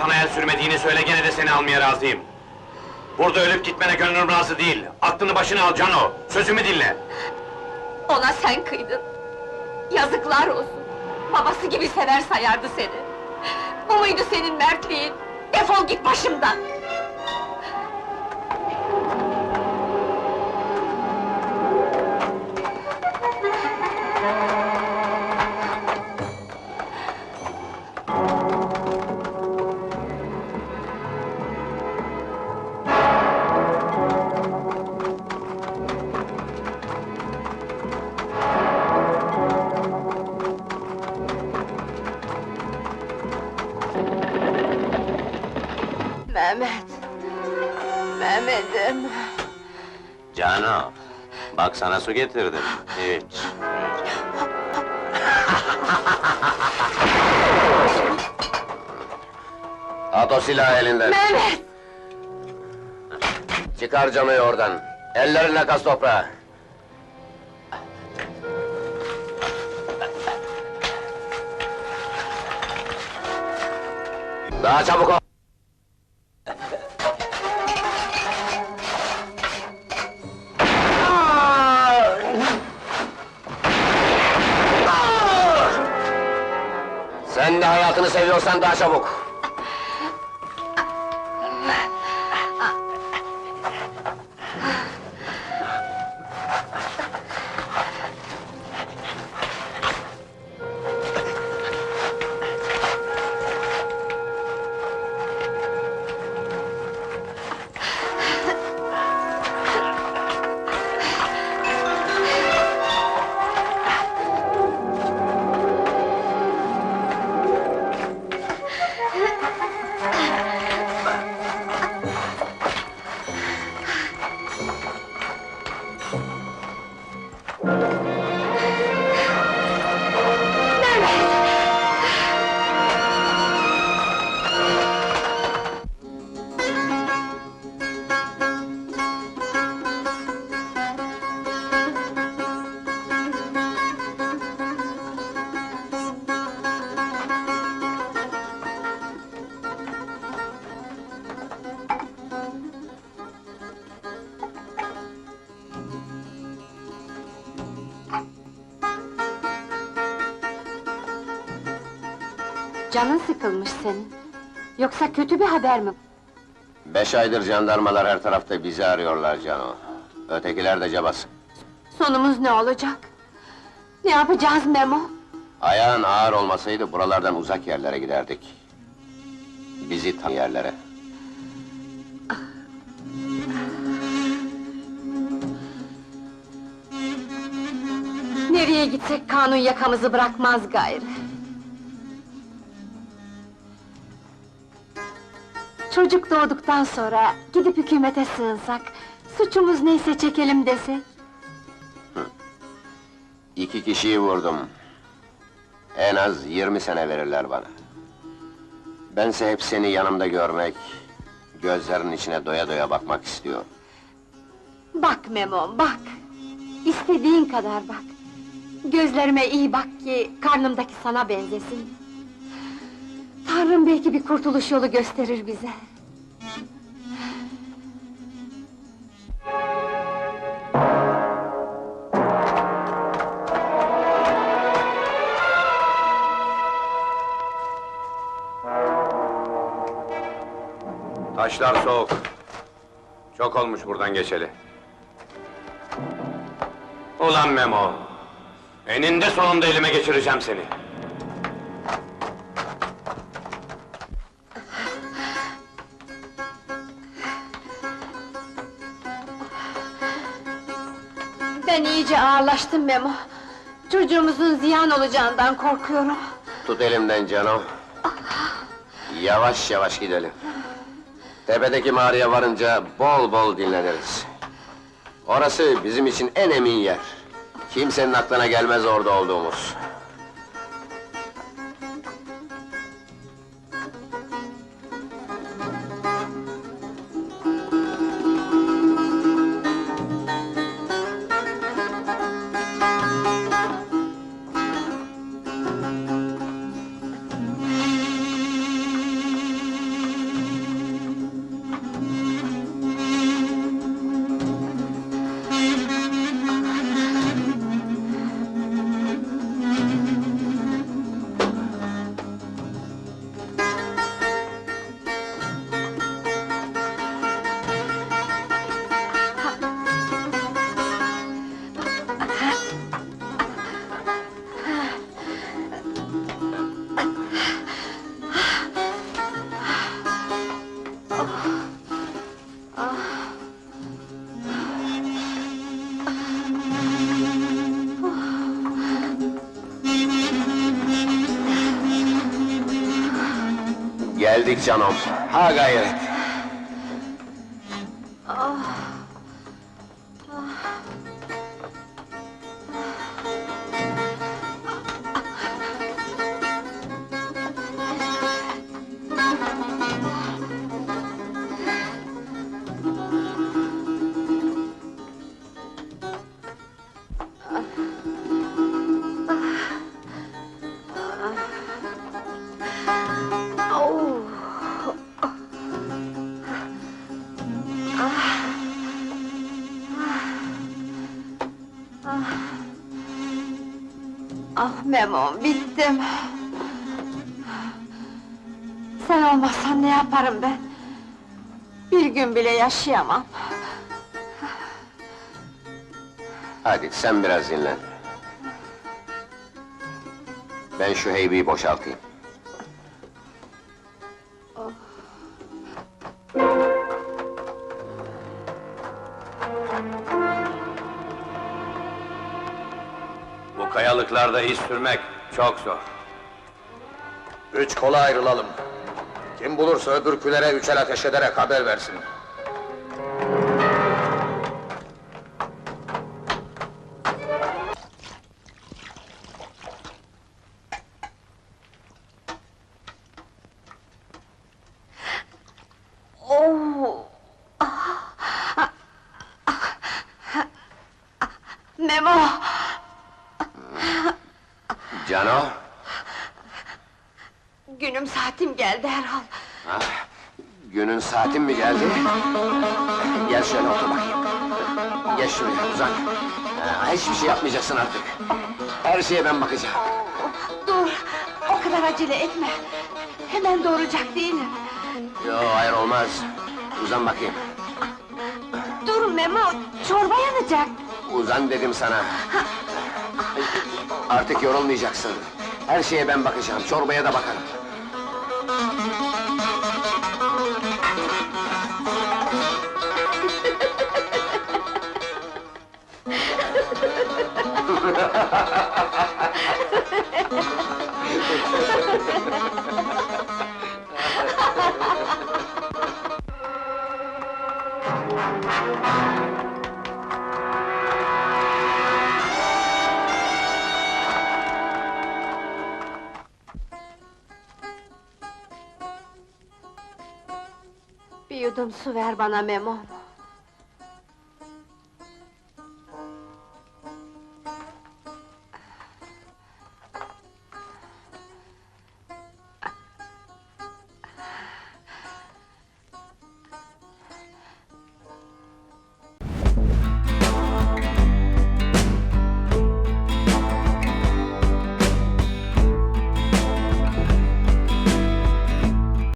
sana el sürmediğini söyle gene de seni almaya razıyım. Burada ölüp gitmene gönlüm razı değil. Aklını başına al Cano. Sözümü dinle. Ona sen kıydın. Yazıklar olsun. Babası gibi sever sayardı seni. Bu muydu senin mertliğin? Defol git başımdan! Mehmet! Mehmet'im! Cano, bak sana su getirdim. Hiç. At o silahı elinden. Mehmet! Çıkar Cano'yu oradan. Ellerinle kas toprağı. Daha çabuk ol. Seviyorsan daha çabuk. Canın sıkılmış senin. Yoksa kötü bir haber mi? Beş aydır jandarmalar her tarafta bizi arıyorlar Cano. Ötekiler de cabası. Sonumuz ne olacak? Ne yapacağız Memo? Ayağın ağır olmasaydı buralardan uzak yerlere giderdik. Bizi tan yerlere. Nereye gitsek kanun yakamızı bırakmaz gayrı. Çocuk doğduktan sonra gidip hükümete sığınsak, suçumuz neyse çekelim desek. İki kişiyi vurdum. En az yirmi sene verirler bana. Bense hep seni yanımda görmek, gözlerinin içine doya doya bakmak istiyorum. Bak Memo, bak! İstediğin kadar bak! Gözlerime iyi bak ki karnımdaki sana benzesin. Tanrım belki bir kurtuluş yolu gösterir bize. Taşlar soğuk. Çok olmuş buradan geçeli. Ulan Memo! Eninde sonunda elime geçireceğim seni. Ben iyice ağırlaştım Memo. Çocuğumuzun ziyan olacağından korkuyorum. Tut elimden Cano. Yavaş yavaş gidelim. Tepedeki mağaraya varınca bol bol dinleniriz. Orası bizim için en emin yer. Kimsenin aklına gelmez orada olduğumuz. Geldik canım. Ha gayret. Au! Ah Memo, bittim. Sen olmazsan ne yaparım ben? Bir gün bile yaşayamam. Hadi sen biraz dinlen. Ben şu heybeyi boşaltayım. Kayalıklarda iz sürmek çok zor. Üç kola ayrılalım. Kim bulursa öbürkülere üçer ateş ederek haber versin. Oh! Memo! Cano, Günüm saatim geldi herhal. günün saatin mi geldi? Gel şöyle otur bakayım. Gel şuraya uzan. Ha, hiçbir şey yapmayacaksın artık. Her şeye ben bakacağım. Dur, o kadar acele etme. Hemen doğuracak değilim. Yo, hayır olmaz. Uzan bakayım. Dur Memo, çorba yanacak. Uzan dedim sana. Artık yorulmayacaksın. Her şeye ben bakacağım, çorbaya da bakarım. Bir yudum su ver bana Memo.